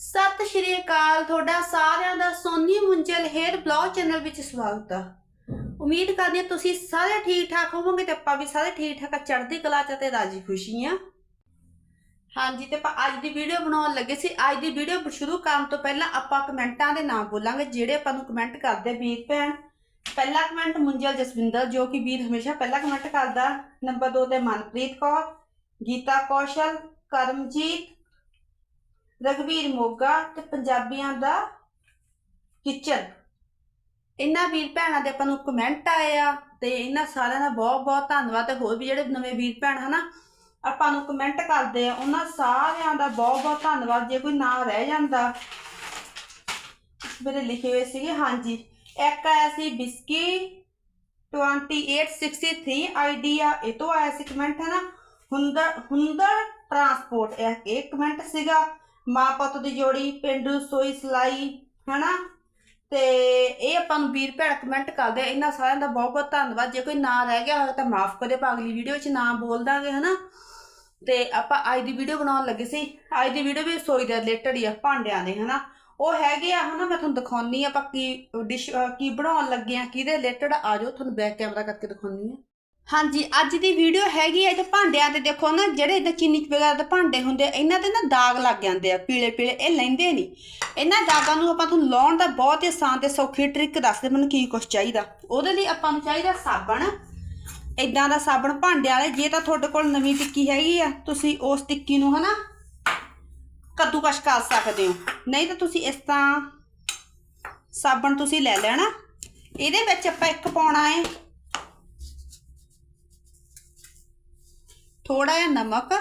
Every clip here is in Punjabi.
ਸਤਿ ਸ਼੍ਰੀ ਅਕਾਲ, ਤੁਹਾਡਾ ਸਾਰਿਆਂ ਦਾ Soni Munjal hair blog channel ਵਿੱਚ ਸਵਾਗਤ ਆ। ਉਮੀਦ ਕਰਦੇ ਹਾਂ ਤੁਸੀਂ ਸਾਰੇ ਠੀਕ ਠਾਕ ਹੋਵੋਗੇ ਤੇ ਆਪਾਂ ਵੀ ਸਾਰੇ ਠੀਕ ਠਾਕ ਆ, ਚੜ੍ਹਦੀ ਕਲਾ ਚ ਤੇ ਰਾਜੀ ਖੁਸ਼ੀ ਆ। ਹਾਂਜੀ, ਤੇ ਆਪਾਂ ਅੱਜ ਦੀ ਵੀਡੀਓ ਬਣਾਉਣ ਲੱਗੇ ਸੀ। ਅੱਜ ਦੀ ਵੀਡੀਓ ਸ਼ੁਰੂ ਕਰਨ ਤੋਂ ਪਹਿਲਾਂ ਆਪਾਂ ਕਮੈਂਟਾਂ ਦੇ ਨਾਮ ਬੋਲਾਂਗੇ, ਜਿਹੜੇ ਆਪਾਂ ਨੂੰ ਕਮੈਂਟ ਕਰਦੇ ਵੀਰ ਭੈਣ। ਪਹਿਲਾ ਕਮੈਂਟ ਮੁੰਜਲ ਜਸਵਿੰਦਰ, ਜੋ ਕਿ ਵੀਰ ਹਮੇਸ਼ਾ ਪਹਿਲਾ ਕਮੈਂਟ ਕਰਦਾ। ਨੰਬਰ 2 ਤੇ ਮਨਪ੍ਰੀਤ ਕੌਰ, ਗੀਤਾ ਕੌਸ਼ਲ, ਕਰਮਜੀਤ ਰਗਵੀਰ ਮੋਗਾ ਤੇ ਪੰਜਾਬੀਆਂ ਦਾ ਕਿਚਨ। ਇਹਨਾਂ ਵੀਰ ਭੈਣਾਂ ਦੇ ਆਪਾਂ ਨੂੰ ਕਮੈਂਟ ਆਏ ਆ ਤੇ ਇਹਨਾਂ ਸਾਰਿਆਂ ਦਾ ਬਹੁਤ ਬਹੁਤ ਧੰਨਵਾਦ ਤੇ ਹੋਰ ਵੀ ਜਿਹੜੇ ਨਵੇਂ ਵੀਰ ਭੈਣ ਹਨਾ ਆਪਾਂ ਨੂੰ ਕਮੈਂਟ ਕਰਦੇ ਆ, ਉਹਨਾਂ ਸਾਰਿਆਂ ਦਾ ਬਹੁਤ ਬਹੁਤ ਧੰਨਵਾਦ, ਜੇ ਕੋਈ ਨਾਂ ਰਹਿ ਜਾਂਦਾ। ਮੇਰੇ ਲਿਖੇ ਹੋਏ ਸੀਗੇ, ਹਾਂਜੀ, ਇੱਕ ਆਇਆ ਸੀ ਬਿਸਕੀ 2863 ਆਈਡੀ ਆ ਇਹ ਤੋਂ ਆਇਆ ਸੀ ਕਮੈਂਟ ਹੈ ਨਾ ਹੁੰਦਰ ਹੁੰਦਰ ਟਰਾਂਸਪੋਰਟ ਇਹ ਕਮੈਂਟ ਸੀਗਾ। ਮਾਂ ਪੁੱਤ ਦੀ ਜੋੜੀ, ਪਿੰਡੂ ਸੋਈ ਸਲਾਈ, ਹਨਾ? ਤੇ ਇਹ ਆਪਾਂ ਨੂੰ ਵੀਰ ਭੈਣ ਕਮੈਂਟ ਕਰਦੇ ਆ ਇਹਨਾਂ ਸਾਰਿਆਂ ਦਾ ਬਹੁਤ ਬਹੁਤ ਧੰਨਵਾਦ। ਜੇ ਕੋਈ ਨਾਂ ਰਹਿ ਗਿਆ ਹੋਵੇ ਤਾਂ ਮਾਫ ਕਰਿਓ, ਆਪਾਂ ਅਗਲੀ ਵੀਡੀਓ ਵਿੱਚ ਨਾ ਬੋਲ ਦਾਂਗੇ, ਹਨਾ? ਤੇ ਆਪਾਂ ਅੱਜ ਦੀ ਵੀਡੀਓ ਬਣਾਉਣ ਲੱਗੇ ਸੀ। ਅੱਜ ਦੀ ਵੀਡੀਓ ਵੀ ਸੋਈ ਦੇ ਰਿਲੇਟਡ ਹੀ ਆ, ਭਾਂਡਿਆਂ ਦੇ, ਹਨਾ? ਉਹ ਹੈਗੇ ਆ, ਹਨਾ? ਮੈਂ ਤੁਹਾਨੂੰ ਦਿਖਾਉਣੀ ਆ ਆਪਾਂ ਕੀ ਡਿਸ਼ ਕੀ ਬਣਾਉਣ ਲੱਗੇ ਆ, ਕਿਹਦੇ ਰਿਲੇਟਡ ਆ ਜਾਓ ਤੁਹਾਨੂੰ ਬੈਕ ਕੈਮਰਾ ਕਰਕੇ ਦਿਖਾਉਣੀ ਆ ਹਾਂਜੀ, ਅੱਜ ਦੀ ਵੀਡੀਓ ਹੈਗੀ ਹੈ ਇਹ ਭਾਂਡਿਆਂ ਤੇ ਦੇਖੋ ਨਾ, ਜਿਹੜੇ ਇਦਾਂ ਚੀਨੀ ਵਗੈਰਾ ਦੇ ਭਾਂਡੇ ਹੁੰਦੇ ਆ, ਇਹਨਾਂ ਤੇ ਨਾ ਦਾਗ ਲੱਗ ਜਾਂਦੇ ਆ, ਪੀਲੇ ਪੀਲੇ, ਇਹ ਲੈਂਦੇ ਨਹੀਂ। ਇਹਨਾਂ ਦਾਗਾਂ ਨੂੰ ਆਪਾਂ ਤੁਹਾਨੂੰ ਲਾਉਣ ਦਾ ਬਹੁਤ ਹੀ ਆਸਾਨ ਤੇ ਸੌਖੀ ਟ੍ਰਿਕ ਦੱਸਦੇ ਮੈਨੂੰ ਕੀ ਕੁਝ ਚਾਹੀਦਾ। ਉਹਦੇ ਲਈ ਆਪਾਂ ਨੂੰ ਚਾਹੀਦਾ ਸਾਬਣ। ਇਦਾਂ ਦਾ ਸਾਬਣ ਭਾਂਡਿਆਂ ਵਾਲੇ, ਜੇ ਤਾਂ ਤੁਹਾਡੇ ਕੋਲ ਨਵੀਂ ਟਿੱਕੀ ਹੈਗੀ ਆ, ਤੁਸੀਂ ਉਸ ਟਿੱਕੀ ਨੂੰ ਹਨਾ ਕੱਦੂਕਸ਼ ਕਰ ਸਕਦੇ ਹੋ। ਨਹੀਂ ਤਾਂ ਤੁਸੀਂ ਇਸ ਤਰ੍ਹਾਂ ਸਾਬਣ ਤੁਸੀਂ ਲੈ ਲੈਣਾ। ਇਹਦੇ ਵਿੱਚ ਆਪਾਂ ਇੱਕ ਪਾਉਣਾ ਹੈ ਥੋੜਾ ਜਿਹਾ ਨਮਕ।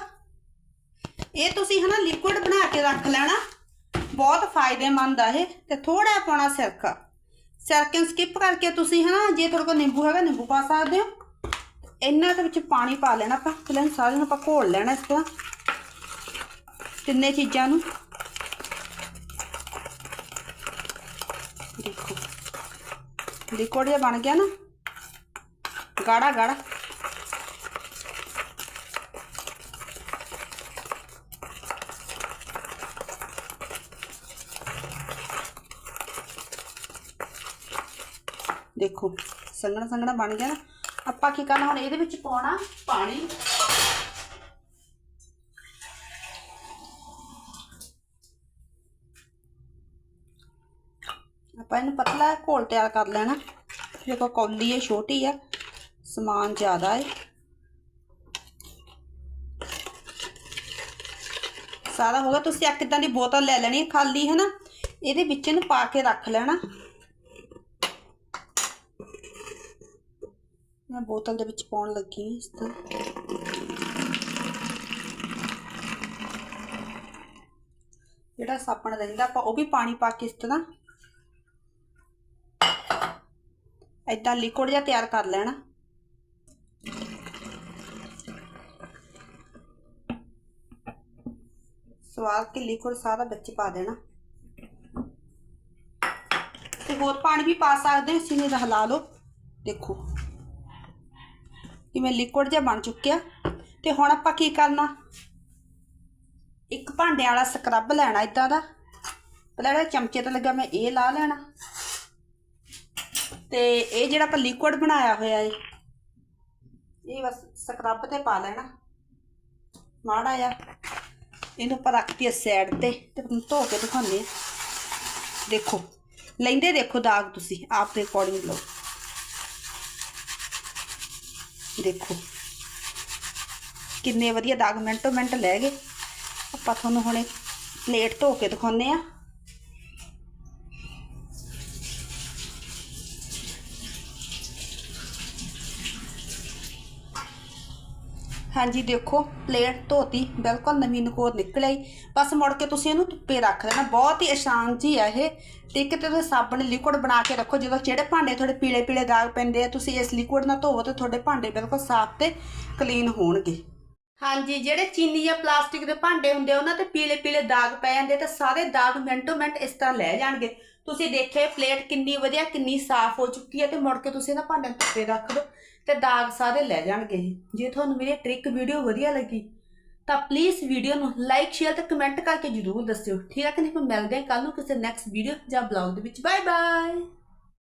ਇਹ ਤੁਸੀਂ ਹਨਾ ਲਿਕੁਇਡ ਬਣਾ ਕੇ ਰੱਖ ਲੈਣਾ। ਬਹੁਤ ਫਾਇਦੇਮੰਦ ਆ ਇਹ। ਤੇ ਥੋੜਾ ਪਾਉਣਾ ਸਿਰਕਾ। ਸਿਰਕੇ ਨੂੰ ਸਕਿਪ ਕਰਕੇ ਤੁਸੀਂ ਹਨਾ, ਜੇ ਤੁਹਾਡੇ ਕੋਲ ਨਿੰਬੂ ਹੈਗਾ, ਨਿੰਬੂ ਪਾ ਸਕਦੇ ਹੋ। ਇਹਨਾਂ ਦੇ ਵਿੱਚ ਪਾਣੀ ਪਾ ਲੈਣਾ ਆਪਾਂ। ਪਹਿਲਾਂ ਸਾਰਿਆਂ ਨੂੰ ਆਪਾਂ ਘੋਲ ਲੈਣਾ ਇਸ ਤਰ੍ਹਾਂ। ਤਿੰਨੇ ਚੀਜ਼ਾਂ ਨੂੰ। ਦੇਖੋ। ਲਿਕੁਇਡ ਜਿਹਾ ਬਣ ਗਿਆ ਨਾ। ਗਾੜਾ ਗਾੜਾ ਦੇਖੋ ਸੰਘਣਾ ਸੰਘਣਾ ਬਣ ਗਿਆ ਨਾ। ਆਪਾਂ ਕੀ ਕਰਨਾ ਹੁਣ, ਇਹਦੇ ਵਿੱਚ ਪਾਉਣਾ ਪਾਣੀ। ਆਪਾਂ ਇਹਨੂੰ ਪਤਲਾ ਘੋਲ ਤਿਆਰ ਕਰ ਲੈਣਾ। ਦੇਖੋ, ਕੌਲੀ ਹੈ ਛੋਟੀ ਆ, ਸਮਾਨ ਜ਼ਿਆਦਾ ਹੈ ਸਾਰਾ ਹੋ ਗਿਆ, ਤੁਸੀਂ ਇੱਕ ਇਦਾਂ ਦੀ ਬੋਤਲ ਲੈ ਲੈਣੀ ਖਾਲੀ ਹੈ ਨਾ ਇਹਦੇ ਵਿੱਚ ਇਹਨੂੰ ਪਾ ਕੇ ਰੱਖ ਲੈਣਾ। ਮੈਂ ਬੋਤਲ ਦੇ ਵਿੱਚ ਪਾਉਣ ਲੱਗੀ ਹਾਂ ਇਸ ਤਰ੍ਹਾਂ। ਜਿਹੜਾ ਸਾਬਣ ਰਹਿੰਦਾ, ਆਪਾਂ ਉਹ ਵੀ ਪਾਣੀ ਪਾ ਕੇ ਇਸ ਤਰ੍ਹਾਂ ਏਦਾਂ ਲਿਕੁਇਡ ਜਿਹਾ ਤਿਆਰ ਕਰ ਲੈਣਾ। ਸਵਾਲ ਕੇ ਲਿਕੁਇਡ ਸਾਰਾ ਵਿੱਚ ਪਾ ਦੇਣਾ। ਤੇ ਹੋਰ ਪਾਣੀ ਵੀ ਪਾ ਸਕਦੇ ਹੋ, ਸੀਨੇ ਦਾ ਹਿਲਾ ਲਓ। ਦੇਖੋ। ਕਿਵੇਂ ਲਿਕੁਇਡ ਜਿਹਾ ਬਣ ਚੁੱਕਿਆ। ਤੇ ਹੁਣ ਆਪਾਂ ਕੀ ਕਰਨਾ? ਇੱਕ ਭਾਂਡਿਆਂ ਵਾਲਾ ਸਕਰਬ ਲੈਣਾ ਇਦਾਂ ਦਾ। ਪਹਿਲਾਂ ਜਿਹੜਾ ਚਮਚੇ ਤੇ ਲੱਗਾ ਮੈਂ ਇਹ ਲਾ ਲੈਣਾ। ਤੇ ਇਹ ਜਿਹੜਾ ਆਪਾਂ ਲਿਕੁਇਡ ਬਣਾਇਆ ਹੋਇਆ ਏ, ਇਹ ਬਸ ਸਕਰਬ ਤੇ ਪਾ ਲੈਣਾ। ਮਾੜਾ ਆ ਇਹਨੂੰ ਆਪਾਂ ਰੱਖਤੀ ਸਾਈਡ ਤੇ ਤੇ ਤੁਹਾਨੂੰ ਧੋ ਕੇ ਦਿਖਾਉਂਦੇ ਆ। ਦੇਖੋ, ਲੈਂਦੇ ਦੇਖੋ ਦਾਗ ਤੁਸੀਂ, ਆਪ ਦੇ ਅਕੋਰਡਿੰਗ ਲਓ। ਦੇਖੋ। ਕਿੰਨੇ ਵਧੀਆ ਦਾਗ ਮਿੰਟੋ ਮਿੰਟ ਲੈ ਗਏ। ਆਪਾਂ ਤੁਹਾਨੂੰ ਹੁਣੇ ਪਲੇਟ ਧੋ ਕੇ ਦਿਖਾਉਂਦੇ ਆ ਹਾਂਜੀ, ਦੇਖੋ ਪਲੇਟ ਧੋਤੀ, ਬਿਲਕੁਲ ਨਵੀਂ ਨਕੋਰ ਨਿਕਲ ਆਈ। ਬਸ ਮੁੜ ਕੇ ਤੁਸੀਂ ਇਹਨੂੰ ਧੁੱਪੇ ਰੱਖ ਦੇਣਾ। ਬਹੁਤ ਹੀ ਆਸਾਨ ਜੀ ਆ ਇਹ। ਟਿੱਕ ਇੱਕ ਤੇ ਤੁਸੀਂ ਸਾਬਣ ਲਿਕੁਇਡ ਬਣਾ ਕੇ ਰੱਖੋ। ਜਦੋਂ ਜਿਹੜੇ ਭਾਂਡੇ ਤੁਹਾਡੇ ਪੀਲੇ ਪੀਲੇ ਦਾਗ ਪੈਂਦੇ ਆ, ਤੁਸੀਂ ਇਸ ਲਿਕੁਇਡ ਨਾਲ ਧੋਵੋ ਤੇ ਤੁਹਾਡੇ ਭਾਂਡੇ ਬਿਲਕੁਲ ਸਾਫ਼ ਤੇ ਕਲੀਨ ਹੋਣਗੇ। ਹਾਂਜੀ, ਜਿਹੜੇ ਚੀਨੀ ਜਾਂ ਪਲਾਸਟਿਕ ਦੇ ਭਾਂਡੇ ਹੁੰਦੇ ਉਹਨਾਂ ਤੇ ਪੀਲੇ ਪੀਲੇ ਦਾਗ ਪੈ ਜਾਂਦੇ ਤੇ ਸਾਰੇ ਦਾਗ ਮਿੰਟੋ ਮਿੰਟ ਇਸ ਤਰ੍ਹਾਂ ਲੈ ਜਾਣਗੇ। ਤੁਸੀਂ ਦੇਖੇ ਪਲੇਟ ਕਿੰਨੀ ਵਧੀਆ, ਕਿੰਨੀ ਸਾਫ਼ ਹੋ ਚੁੱਕੀ ਹੈ ਤੇ ਮੁੜ ਕੇ ਤੁਸੀਂ ਇਹਨਾਂ ਭਾਂਡਿਆਂ ਨੂੰ ਧੁੱਪੇ ਰੱਖ ਦਿਓ ਤੇ ਦਾਗ ਸਾਰੇ ਲੈ ਜਾਣਗੇ ਜੇ ਤੁਹਾਨੂੰ ਮੇਰੀ ਟ੍ਰਿਕ ਵੀਡੀਓ ਵਧੀਆ ਲੱਗੀ, ਤਾਂ ਪਲੀਜ਼ ਵੀਡੀਓ ਨੂੰ ਲਾਈਕ ਸ਼ੇਅਰ ਤੇ ਕਮੈਂਟ ਕਰਕੇ ਜਰੂਰ ਦੱਸਿਓ। ਠੀਕ ਹੈ ਕਿ ਨਹੀਂ? ਫਿਰ ਮਿਲਦੇ ਹਾਂ ਕੱਲ ਨੂੰ ਕਿਸੇ ਨੈਕਸਟ ਵੀਡੀਓ ਜਾਂ ਬਲੌਗ ਦੇ ਵਿੱਚ। Bye bye